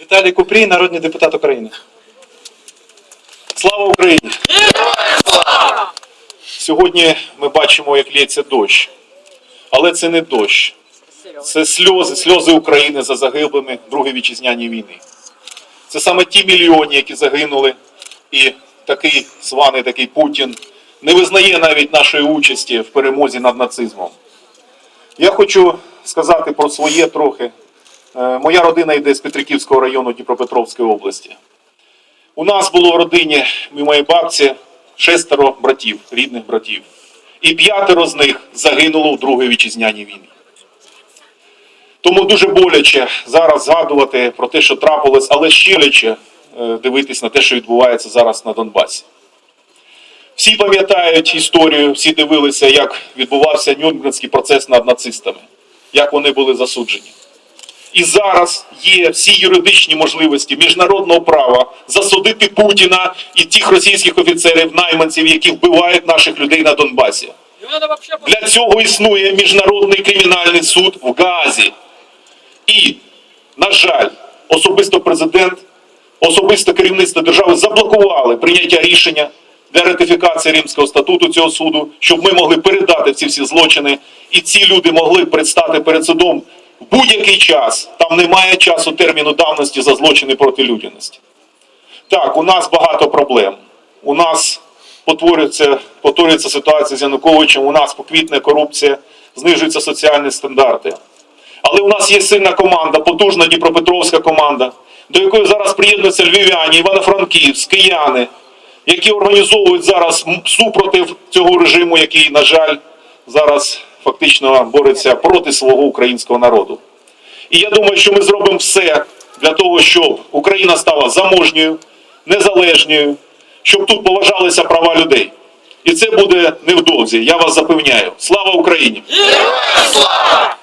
Віталій Купрій, народний депутат України. Слава Україні! Сьогодні ми бачимо, як лється дощ. Але це не дощ. Це сльози, сльози України за загиблими в Другій вітчизняній війни. Це саме ті мільйони, які загинули, і такий званий такий Путін не визнає навіть нашої участі в перемозі над нацизмом. Я хочу сказати про своє трохи. Е, Моя родина йде з Петриківського району Дніпропетровської області. У нас було в родині і моєї бабці шестеро братів, рідних братів. І п'ятеро з них загинуло в Другій вітчизняній війні. Тому дуже боляче зараз згадувати про те, що трапилось, але ще ляче е, дивитись на те, що відбувається зараз на Донбасі. Всі пам'ятають історію, всі дивилися, як відбувався Нюрнбергський процес над нацистами, як вони були засуджені. І зараз є всі юридичні можливості міжнародного права засудити Путіна і тих російських офіцерів, найманців, які вбивають наших людей на Донбасі. Для цього існує міжнародний кримінальний суд в Газі. І, на жаль, особисто президент, особисто керівництво держави заблокували прийняття рішення для ратифікації Римського статуту цього суду, щоб ми могли передати ці всі злочини, і ці люди могли предстати перед судом будь-який час. Там немає часу терміну давності за злочини проти людяності. Так, у нас багато проблем. У нас потворюється, повторюється ситуація з Януковичем, у нас поквітне корупція, знижуються соціальні стандарти. Але у нас є сильна команда, потужна Дніпропетровська команда, до якої зараз приєднуються львів'яні, Івано-Франківськ, кияни, які організовують зараз супротив цього режиму, який, на жаль, зараз фактично бореться проти свого українського народу. І я думаю, що ми зробимо все для того, щоб Україна стала заможньою, незалежною, щоб тут поважалися права людей. І це буде невдовзі. Я вас запевняю. Слава Україні! Слава!